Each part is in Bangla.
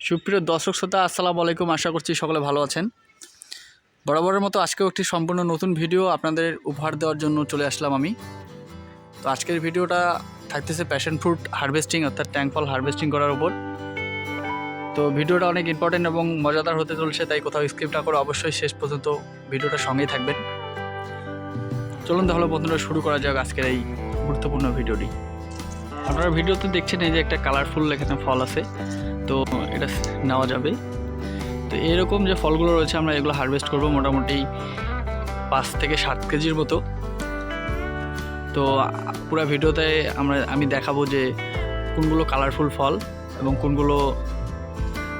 সুপ্রিয় দর্শক শ্রোতা, আসসালামু আলাইকুম। আশা করছি সকলে ভালো আছেন। বরাবরের মতো আজকেও একটি সম্পূর্ণ নতুন ভিডিও আপনাদের উপহার দেওয়ার জন্য চলে আসলাম আমি। তো আজকের ভিডিওটা থাকতেছে প্যাশন ফ্রুট হারভেস্টিং অর্থাৎ ট্যাঙ্ক ফল হারভেস্টিং করার উপর। তো ভিডিওটা অনেক ইম্পর্টেন্ট এবং মজাদার হতে চলছে, তাই কোথাও স্কিপ না করে অবশ্যই শেষ পর্যন্ত ভিডিওটা সঙ্গেই থাকবেন। চলুন তাহলে বন্ধুরা শুরু করা যাক আজকের এই গুরুত্বপূর্ণ ভিডিওটি। আপনারা ভিডিওতে দেখছেন এই যে একটা কালারফুল এখানে ফল আছে, তো এটা নেওয়া যাবে। তো এরকম যে ফলগুলো রয়েছে, আমরা এগুলো হারভেস্ট করব মোটামুটি পাঁচ থেকে সাত কেজির মতো। তো পুরো ভিডিওতে আমরা, আমি দেখাবো যে কোনগুলো কালারফুল ফল এবং কোনগুলো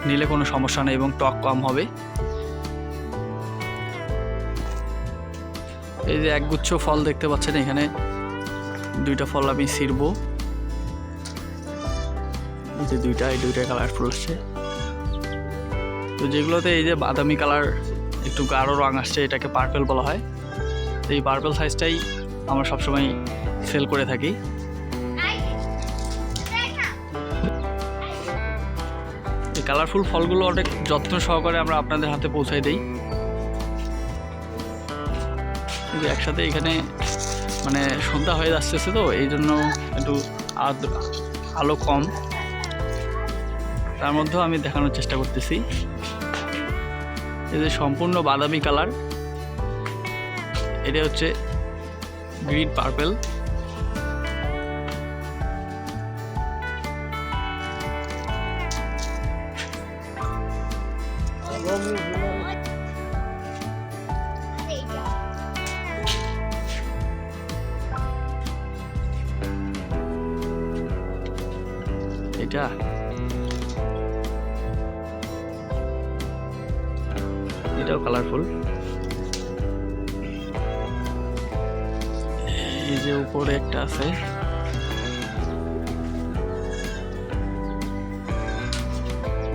নিলে কোনো সমস্যা নেই এবং টক কম হবে। এই যে একগুচ্ছ ফল দেখতে পাচ্ছেন এখানে, দুইটা ফল আমি ছিড়বো। যে দুইটা এই দুইটা কালারফুল আসছে তো যেগুলোতে এই যে বাদামি কালার একটু গাঢ় রঙ আসছে, এটাকে পার্পেল বলা হয়। তো এই পার্পেল সাইজটাই আমরা সবসময় সেল করে থাকি। এই কালারফুল ফলগুলো অনেক যত্ন সহকারে আমরা আপনাদের হাতে পৌঁছাই দিই। কিন্তু একসাথে এখানে মানে সন্ধ্যা হয়ে যাচ্ছে তো, এই জন্য একটু আলো কম। তার মধ্যেও আমি দেখানোর চেষ্টা করতেছি। এদের সম্পূর্ণ বাদামি কালার। এটা হচ্ছে গ্রিন পার্পেল। এটা এটাও কালারফুল এই যে উপরে একটা আছে।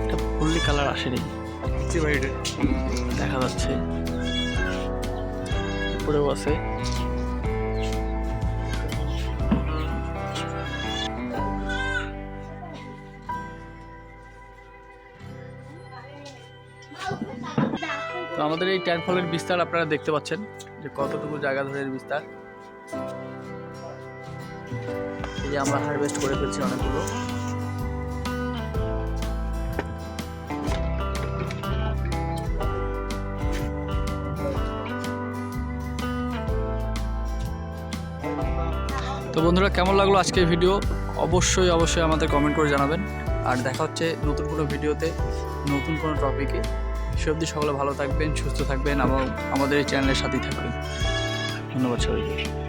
এটা ফুললি কালার আসেনি। দেখা যাচ্ছে। উপরেও আছে। তো আমাদের এই ট্যাঙ্ক ফলের বিস্তার আপনারা দেখতে পাচ্ছেন, যে কতটুকু জায়গা ধরে বিস্তার। এই যে আমরা হারভেস্ট করে ফেলছি অনেকগুলো। তো বন্ধুরা, কেমন লাগল আজকের ভিডিও? অবশ্যই অবশ্যই আমাদের কমেন্ট করে জানাবেন। আর দেখা হচ্ছে নতুন কোনো ভিডিওতে, নতুন কোনো টপিকে সে অবধি সকলে ভালো থাকবেন, সুস্থ থাকবেন এবং আমাদের এই চ্যানেলের সাথেই থাকবেন। ধন্যবাদ সবাইকে।